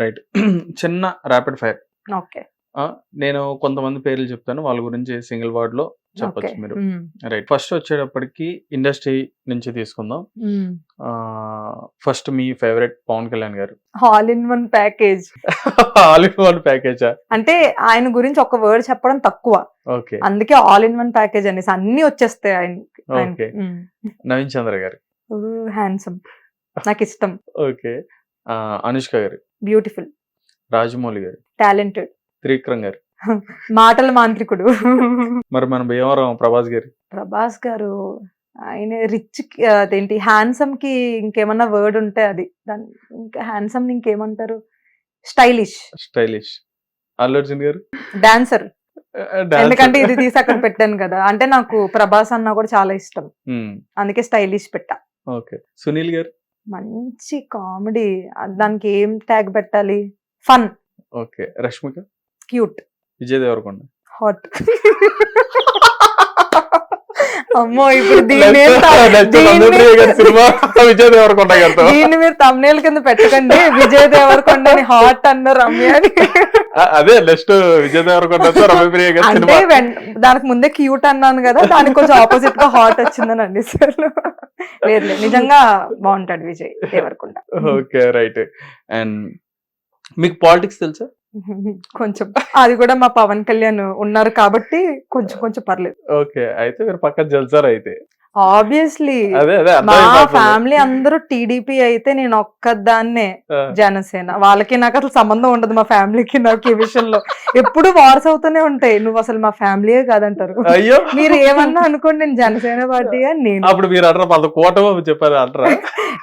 Right. చిన్న rapid fire okay. నేను కొంతమంది పేర్లు చెప్తాను. వాళ్ళ గురించి సింగిల్ వర్డ్లో చెప్పొచ్చు మీరు. రైట్. ఫస్ట్ వచ్చేటప్పటికి ఇండస్ట్రీ నుంచి తీసుకుందాం. ఫస్ట్ మీ ఫేవరెట్ పవన్ కళ్యాణ్ గారు. All in one package all in one ప్యాకేజా అంటే ఆయన గురించి ఒక వర్డ్ చెప్పడం తక్కువ. ఓకే. అందుకే ఆల్ ఇన్ వన్ ప్యాకేజ్ అనేసి అన్ని వచ్చేస్తాయి ఆయనకి. ఓకే. నవీన్ చంద్ర గారు. హ్యాండ్సమ్ నాకు ఇష్టం ఓకే. అనుష్క గారు. బ్యూటిఫుల్. రాజమౌళి గారు. టాలెంటెడ్. త్రివిక్రమ్ గారు. మాటల మాంత్రికుడు. మరి మన భీమవరం ప్రభాస్ గారు. ప్రభాస్ గారు ఆయన రిచ్ అదేంటి హ్యాండ్సమ్కి ఇంకేమన్నా వర్డ్ ఉంటే అది. దాని ఇంకా హ్యాండ్సమ్ ఇంకేమంటారు? స్టైలిష్ స్టైలిష్ అల్లు అర్జున్ గారు? డాన్సర్. ఎందుకంటే ఇది తీసి అక్కడ పెట్టాను కదా. అంటే నాకు ప్రభాస్ అన్న కూడా చాలా ఇష్టం. అందుకే స్టైలిష్ పెట్టా. ఓకే. సునీల్ గారు? మంచి కామెడీ. దానికి ఏం ట్యాగ్ పెట్టాలి? Fun. Okay. Rashmika? Cute. Vijay Deverakonda. Hot. అమ్మో ఇప్పుడు సినిమా. విజయ్ దేవరకొండ గారితో. దీన్ని మీరు తమ్నేల్ కింద పెట్టకండి. విజయ్ దేవరకొండని హాట్ అన్న రమ్య అని. అదే నెక్స్ట్ విజయ్ గారి సినిమా. వెన్- దానికి ముందే క్యూట్ అన్నాను కదా దానికి కొంచెం ఆపోజిట్గా హాట్ వచ్చిందని అండి సార్ లేదు లేదు నిజంగా బాగుంటాడు Vijay Deverakonda. Okay right and మీకు పాలిటిక్స్ తెలుసా? కొంచెం. అది కూడా మా పవన్ కళ్యాణ్ ఉన్నారు కాబట్టి కొంచెం కొంచెం పర్లేదు. ఓకే అయితే మీరు పక్కన జల్సారు అయితే. ఆబ్వియస్లీ మా. ఫ్యామిలీ అందరూ టీడీపీ అయితే నేను ఒక్కదాన్నే జనసేన. వాళ్ళకి నాకు అసలు సంబంధం ఉండదు మా ఫ్యామిలీకి నాకు ఈ విషయంలో. ఎప్పుడు వార్స్ అవుతూనే ఉంటాయి. నువ్వు అసలు మా ఫ్యామిలీయే కాదంటారు. అయ్యో. మీరు ఏమన్నా అనుకోండి నేను జనసేన పార్టీ నేను. అప్పుడు మీరు అంటారా చెప్పారు అంటారా?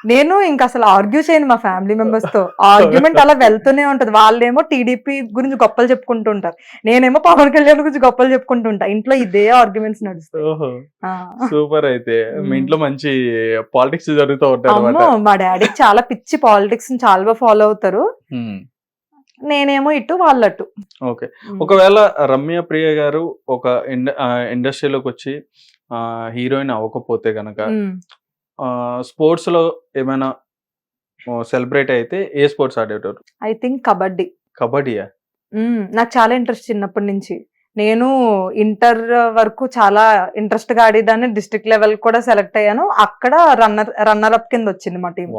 నేను ఇంకా అసలు ఆర్గ్యూ చేయను మా ఫ్యామిలీ మెంబర్స్తో. ఆర్గ్యుమెంట్ అలా వెళ్తూనే ఉంటది. వాళ్ళేమో టీడీపీ గురించి గొప్పలు చెప్పుకుంటూ ఉంటారు నేనేమో పవన్ కళ్యాణ్ గురించి గొప్పలు చెప్పుకుంటూ ఉంటా ఇంట్లో ఇదే ఆర్గ్యుమెంట్స్ నడుస్తాయి. సూపర్ అయితే మీ. ఇంట్లో మంచి పాలిటిక్స్ జరుగుతూ అనమాట మా డాడీకి చాలా పిచ్చి పాలిటిక్స్ చాలా బాగా ఫాలో అవుతారు. నేనేమో ఇటు వాళ్ళటు ఓకే. ఒకవేళ రమ్య ప్రియ గారు ఒక ఇండ ఇండస్ట్రీలోకి వచ్చి హీరోయిన్ అవ్వకపోతే గనక స్పోర్ట్స్లో ఏమైనా సెలబ్రేట్ అయితే ఏ స్పోర్ట్స్ ఆడేటోరు ఐ థింక్ కబడ్డీ. కబడ్డీయా. నాకు చాలా ఇంట్రెస్ట్ చిన్నప్పటి నుంచి. నేను ఇంటర్ వరకు చాలా ఇంట్రెస్ట్గా ఆడేదాన్ని డిస్ట్రిక్ట్ లెవెల్ కూడా సెలెక్ట్ అయ్యాను. అక్కడ రన్నర్ రన్నర్ అప్ కింద వచ్చింది మా టీం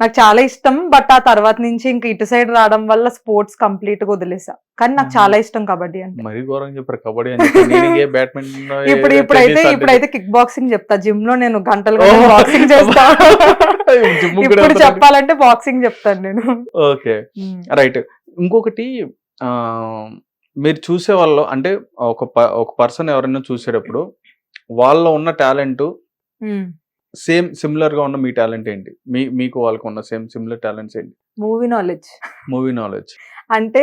నాకు చాలా ఇష్టం బట్ ఆ తర్వాత నుంచి ఇంకా ఇటు సైడ్ రావడం వల్ల స్పోర్ట్స్ కంప్లీట్గా వదిలేసా. కానీ నాకు. చాలా ఇష్టం కబడ్డీ అంటే. మరీ ఘోరంగా చెప్పారు కబడ్డీ ఇప్పుడు ఇప్పుడైతే ఇప్పుడైతే కిక్ బాక్సింగ్ చెప్తా. జిమ్లో నేను గంటలు. బాక్సింగ్ చేస్తా. ఇప్పుడు? చెప్పాలంటే బాక్సింగ్ చెప్తాను నేను. ఓకే. రైట్. ఇంకొకటి మీరు చూసే వాళ్ళు అంటే ఒక ఒక పర్సన్ ఎవరైనా చూసేటప్పుడు వాళ్ళలో ఉన్న టాలెంట్ సేమ్ సిమిలర్గా ఉన్న మీ టాలెంట్ ఏంటి? మీ మీకు వాళ్ళకు ఉన్న సేమ్ సిమిలర్ టాలెంట్స్ ఏంటి? Movie knowledge. Movie knowledge. అంటే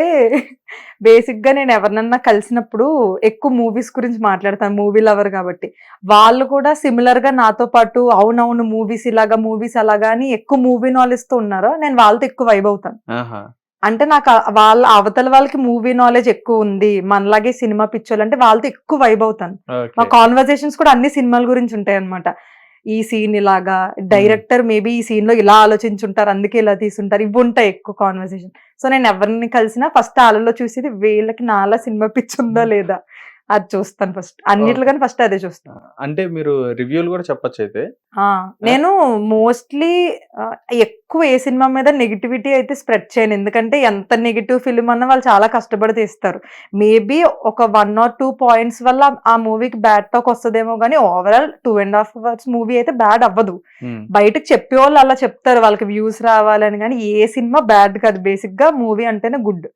బేసిక్గా నేను ఎవరినన్నా కలిసినప్పుడు ఎక్కువ మూవీస్ గురించి మాట్లాడతాను మూవీ లవర్ కాబట్టి. వాళ్ళు కూడా సిమిలర్గా నాతో పాటు అవునవును మూవీస్ ఇలాగా మూవీస్ అలాగా అని ఎక్కువ మూవీ నాలెడ్జ్తో ఉన్నారు? నేను వాళ్ళతో ఎక్కువ వైబ్ అవుతాను. ఆహా. అంటే నాకు వాళ్ళ అవతల వాళ్ళకి మూవీ నాలెడ్జ్ ఎక్కువ ఉంది మనలాగే సినిమా పిక్చర్లు అంటే వాళ్ళతో ఎక్కువ వైబ్ అవుతాను. మా ఓకే కాన్వర్సేషన్స్ కూడా అన్ని సినిమాల గురించి ఉంటాయి అనమాట ఈ సీన్ ఇలాగా డైరెక్టర్ మేబీ ఈ సీన్లో ఇలా ఆలోచించుంటారు అందుకే ఇలా తీసుంటారు ఇవి ఉంటాయి ఎక్కువ కాన్వర్సేషన్ సో నేను ఎవరిని కలిసినా ఫస్ట్ వాళ్ళలో చూసేది వీళ్ళకి నాలా సినిమా పిచ్చి ఉందా లేదా? అది చూస్తాను ఫస్ట్. అన్నిట్లుగానే ఫస్ట్ అదే చూస్తాను. అంటే మీరు రివ్యూలు కూడా చెప్పొచ్చు అయితే నేను మోస్ట్లీ ఎక్కువ ఏ సినిమా మీద నెగిటివిటీ అయితే స్ప్రెడ్ చేయను. ఎందుకంటే ఎంత నెగిటివ్ ఫిలిం అన్నా వాళ్ళు చాలా కష్టపడి తీస్తారు. మేబీ ఒక వన్ ఆర్ టూ పాయింట్స్ వల్ల ఆ మూవీకి బ్యాడ్ టాక్ వస్తుందేమో కానీ overall two and half hours movie అయితే బ్యాడ్ అవ్వదు. బయటకు చెప్పే వాళ్ళు అలా చెప్తారు. వాళ్ళకి వ్యూస్ రావాలని కానీ ఏ సినిమా బ్యాడ్ కాదు. బేసిక్గా మూవీ అంటేనే గుడ్.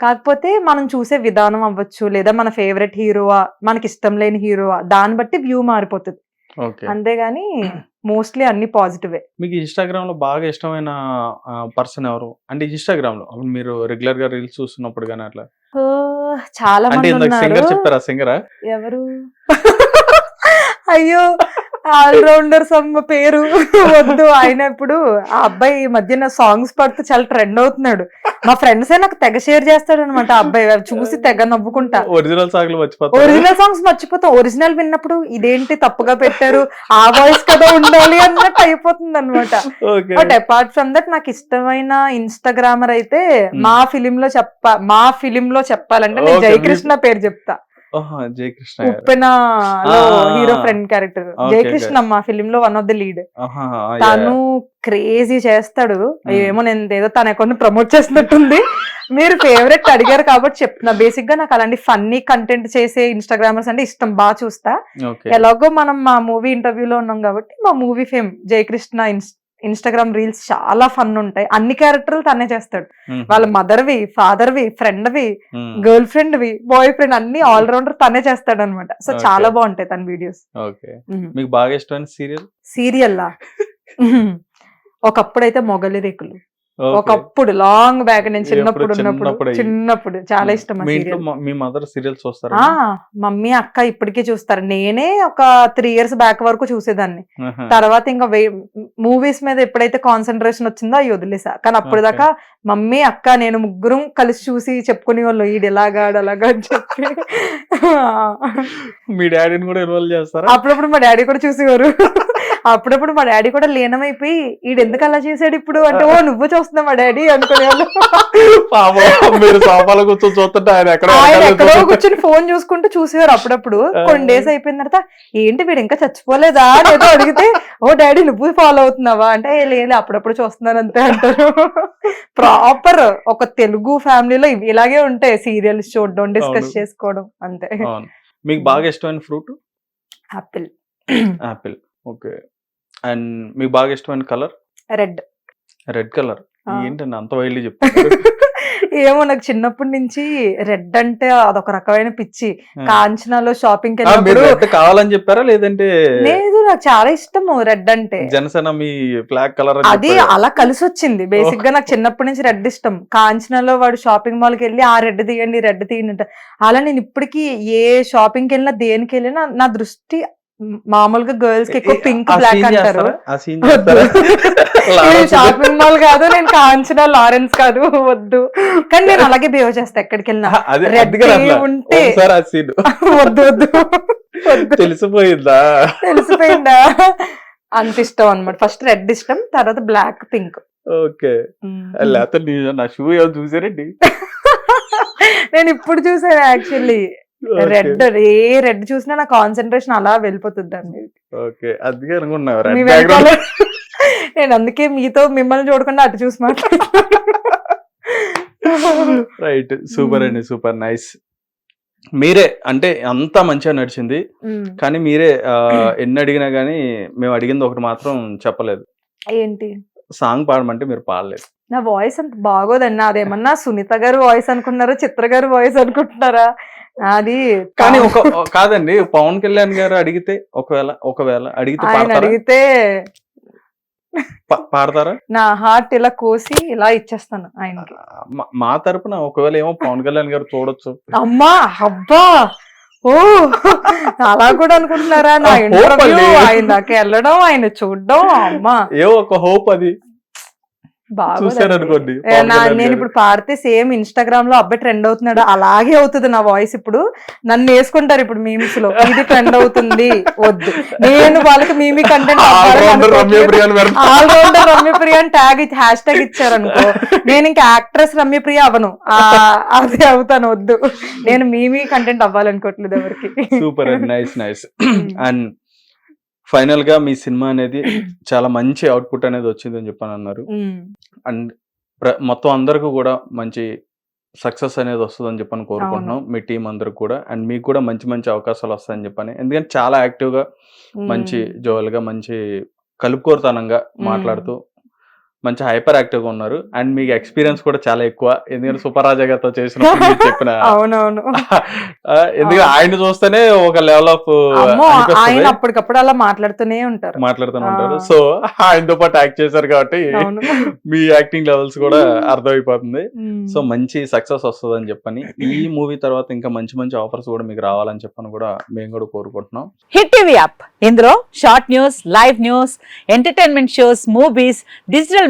కాకపోతే మనం చూసే విధానం అవ్వచ్చు లేదా మన ఫేవరెట్ హీరోవా మనకి ఇష్టం లేని హీరోవా దాన్ని బట్టి వ్యూ మారిపోతుంది. అంతేగాని మోస్ట్లీ అన్ని పాజిటివే మీకు ఇన్స్టాగ్రామ్లో బాగా ఇష్టమైన పర్సన్ ఎవరు? అంటే ఇన్స్టాగ్రామ్లో మీరు రెగ్యులర్గా రీల్స్ చూస్తున్నప్పుడు కానీ అట్లా? చాలా మంది సింగర్ చెప్తారా సింగరా ఎవరు? అయ్యో! ఆల్రౌండర్స్ అమ్మ పేరు. వద్దు. ఆయన ఇప్పుడు ఆ అబ్బాయి ఈ మధ్యన సాంగ్స్ పడుతూ చాలా ట్రెండ్ అవుతున్నాడు. మా ఫ్రెండ్స్ నాకు తెగ షేర్ చేస్తాడు అనమాట అబ్బాయి. అవి చూసి తెగ నవ్వుకుంటా. ఒరిజినల్ సాగులు మర్చిపోతారు ఒరిజినల్ సాంగ్స్ మర్చిపోతాం. ఒరిజినల్ విన్నప్పుడు ఇదేంటి తప్పుగా పెట్టారు? ఆ వాయిస్ కదా ఉండాలి అన్నట్టు అయిపోతుంది అనమాట బట్ అపార్ట్ ఫ్రమ్ దట్ నాకు ఇష్టమైన ఇన్స్టాగ్రామర్ అయితే మా ఫిలిం లో చెప్ప మా ఫిలిం లో చెప్పాలంటే నేను జయకృష్ణ పేరు చెప్తా. Jayakrishna Uppena hero friend character. Jayakrishna మా ఫిలిం లో వన్ ఆఫ్ ద లీడ్ తను క్రేజీ చేస్తాడు. Hmm. ఏమో నేను ఏదో తన అకౌంట్ ప్రమోట్ చేస్తున్నట్టుంది మీరు ఫేవరెట్ అడిగారు కాబట్టి చెప్తున్నా. బేసిక్గా నాకు అలాంటి ఫన్నీ కంటెంట్ చేసే ఇన్స్టాగ్రామర్స్ అంటే ఇష్టం. బాగా చూస్తా. ఎలాగో మనం మా మూవీ ఇంటర్వ్యూలో ఉన్నాం కాబట్టి మా movie fame Jayakrishna Instagram reels చాలా ఫన్ ఉంటాయి. అన్ని క్యారెక్టర్లు తనే చేస్తాడు. వాళ్ళ మదర్వి ఫాదర్వి ఫ్రెండ్వి. గర్ల్ ఫ్రెండ్ వి బాయ్ ఫ్రెండ్ అన్ని ఆల్ రౌండర్ తనే చేస్తాడు అనమాట సో. చాలా బాగుంటాయి తన వీడియోస్ మీకు బాగా ఇష్టమైన సీరియల్ సీరియల్లా ఒకప్పుడైతే మొగలి రేకులు. ఒకప్పుడు లాంగ్ బ్యాక్ నేను చిన్నప్పుడు ఉన్నప్పుడు చిన్నప్పుడు. చాలా ఇష్టం మీ మదర్ సీరియల్స్ చూస్తారా? ఆ మమ్మీ అక్క ఇప్పటికీ చూస్తారు. నేనే ఒక త్రీ ఇయర్స్ బ్యాక్ వరకు చూసేదాన్ని. తర్వాత ఇంకా మూవీస్ మీద ఎప్పుడైతే కాన్సన్ట్రేషన్ వచ్చిందో అవి వదిలేసా. కానీ అప్పుడు. దాకా మమ్మీ అక్క నేను ముగ్గురం కలిసి చూసి చెప్పుకునే వాళ్ళు ఈడు ఎలాగా ఆడు అలాగా అని చెప్పి. మీ డాడీని కూడా ఇన్వాల్వ్ చేస్తారా? అప్పుడప్పుడు మా డాడీ కూడా చూసేవారు. అప్పుడప్పుడు మా డాడీ కూడా లీనమైపోయి ఈడు ఎందుకు అలా చేశాడు ఇప్పుడు? అంటే ఓ నువ్వు చూస్తున్నావు మా డాడీ పాపం మీరు సోఫాలో కూర్చొని చూస్తుంటే ఆయన ఎక్కడ ఆయన ఎక్కడో కూర్చొని ఫోన్ చూసుకుంటూ చూసేవారు అప్పుడప్పుడు. కొన్ని డేస్ అయిపోయిన తర్వాత ఏంటి వీడు ఇంకా చచ్చిపోలేదా? అని ఏదో అడిగితే ఓ డాడీ నువ్వు ఫాలో అవుతున్నావా? అంటే "ఏ, లేదు అప్పుడప్పుడు చూస్తున్నాను అంతే అంటారు. ప్రాపర్ ఒక తెలుగు ఫ్యామిలీలో ఇవి ఇలాగే ఉంటాయి సీరియల్స్ చూడడం డిస్కస్. చేసుకోవడం అంతే. మీకు బాగా ఇష్టమైన fruit? Apple apple okay. And మీకు బాగా ఇష్టమైన కలర్? రెడ్. Red colour. ఏంటండి అంత వైల్డ్ చెప్తారు ఏమో నాకు చిన్నప్పటి నుంచి రెడ్ అంటే అదొక రకమైన పిచ్చి. కాంచనాలో షాపింగ్ కావాలని చెప్పారా? లేదంటే లేదు నాకు చాలా ఇష్టము రెడ్ అంటే. జనసేన మీ ఫ్లాగ్ కలర్ అది అలా కలిసి వచ్చింది బేసిక్గా నాకు చిన్నప్పటి నుంచి రెడ్ ఇష్టం. కాంచనాలో వాడు షాపింగ్ మాల్కి వెళ్ళి ఆ రెడ్ తీయండి రెడ్ తీయండి అంట. అలా నేను ఇప్పటికీ ఏ షాపింగ్కి వెళ్ళినా దేనికి వెళ్ళినా నా దృష్టి మామూలుగా గర్ల్స్కి ఎక్కువ పింక్ బ్లాక్ అంటారు. షాపింగ్ మాల్ కాదు నేను కాంచనా లారెన్స్ కాదు వద్దు. కానీ నేను అలాగే బిహేవ్ చేస్తా ఎక్కడికి వెళ్ళినా. ఉంటే వద్దు వద్దు. తెలిసిపోయిందా? తెలిసిపోయిందా? అంత ఇష్టం అన్నమాట. ఫస్ట్ రెడ్ ఇష్టం తర్వాత బ్లాక్ పింక్. ఓకే. లేకపోతే నా షూ ఏమో చూసారండి నేను ఇప్పుడు చూసాను యాక్చువల్లీ. రెడ్ ఏ రెడ్ చూసినా నా కాన్సన్ట్రేషన్ అలా వెళ్ళిపోతుంది. ఓకే అందుకే అనుకున్నా నేను అందుకే మీతో మిమ్మల్ని చూడకుండా అటు చూసి రైట్ సూపర్. అండి సూపర్ నైస్ మీరే అంటే అంత మంచిగా నడిచింది. కానీ మీరే ఎన్ని అడిగినా కానీ మేము అడిగింది ఒకటి మాత్రం చెప్పలేదు. ఏంటి? సాంగ్ పాడమంటే మీరు పాడలేదు. నా వాయిస్ అంత బాగోదండి. అదేమన్నా సునీత గారు వాయిస్ అనుకున్నారా చిత్ర గారు వాయిస్ అనుకుంటున్నారా? అది కానీ ఒక కాదండి పవన్ కళ్యాణ్ గారు అడిగితే ఒకవేళ ఒకవేళ అడిగితే ఆయన అడిగితే పాడతారా? నా హార్ట్ ఇలా కోసి ఇలా ఇచ్చేస్తాను ఆయనకి. మా- తరపున ఒకవేళ ఏమో పవన్ కళ్యాణ్ గారు చూడొచ్చు. అమ్మా అబ్బా! ఓ అలా కూడా అనుకుంటున్నారా? నా ఇంటర్వ్యూ. ఆయన దాకా వెళ్ళడం ఆయన చూడడం అమ్మా! ఏవో ఒక హోప్ అది. కళ్యాణ్ నేను. ఇప్పుడు పాడితే సేమ్ ఇన్స్టాగ్రామ్లో అబ్బాయి ట్రెండ్ అవుతున్నాడు అలాగే అవుతుంది నా వాయిస్ ఇప్పుడు. నన్ను వేసుకుంటారు ఇప్పుడు మీమ్స్లో ఇది ట్రెండ్ అవుతుంది వద్దు. నేను వాళ్ళకి మీమి కంటెంట్ All-rounder రమ్య ప్రియాని పెడతా. ఆల్ రౌండర్ రమ్యప్రియ అని ట్యాగ్ హ్యాష్ ట్యాగ్ ఇచ్చారు అనుకో నేను ఇంకా యాక్ట్రెస్ రమ్యప్రియ అవను అదే అవుతాను వద్దు. నేను మీమి కంటెంట్ అవ్వాలనుకోవట్లేదు ఎవరికి. Super and nice nice and ఫైనల్గా మీ సినిమా అనేది చాలా మంచి అవుట్పుట్ అనేది వచ్చింది అని చెప్పని అన్నారు అండ్ మొత్తం అందరికీ కూడా మంచి సక్సెస్ అనేది వస్తుందని చెప్పని కోరుకుంటున్నాం. మీ టీం అందరికి కూడా. అండ్ మీకు కూడా మంచి మంచి అవకాశాలు వస్తాయని చెప్పని. ఎందుకంటే చాలా యాక్టివ్గా ఉమ్, మంచి జోయల్గా మంచి కలుపుకోరుతనంగా మాట్లాడుతూ మంచి హైపర్ యాక్టివ్గా ఉన్నారు. అండ్ మీకు ఎక్స్పీరియన్స్ కూడా చాలా ఎక్కువ. ఎందుకంటే సూపర్ రాజా గారితో చేసిన చెప్పిన అవునవును. ఎందుకంటే ఆయన చూస్తేనే ఒక లెవెల్ ఆఫ్ ఆయన అప్పటికప్పుడు అలా మాట్లాడుతూనే ఉంటారు. మాట్లాడుతూ ఉంటారు. సో ఆయనతో పాటు యాక్ట్ చేశారు కాబట్టి మీ యాక్టింగ్ లెవెల్స్ కూడా అర్థమైపోతుంది. సో మంచి సక్సెస్ వస్తుందని చెప్పని ఈ మూవీ తర్వాత ఇంకా మంచి మంచి ఆఫర్స్ కూడా మీకు రావాలని చెప్పని కూడా మేము కూడా కోరుకుంటున్నాం. హిట్ టీవీ యాప్ ఇందులో short news live news entertainment shows movies digital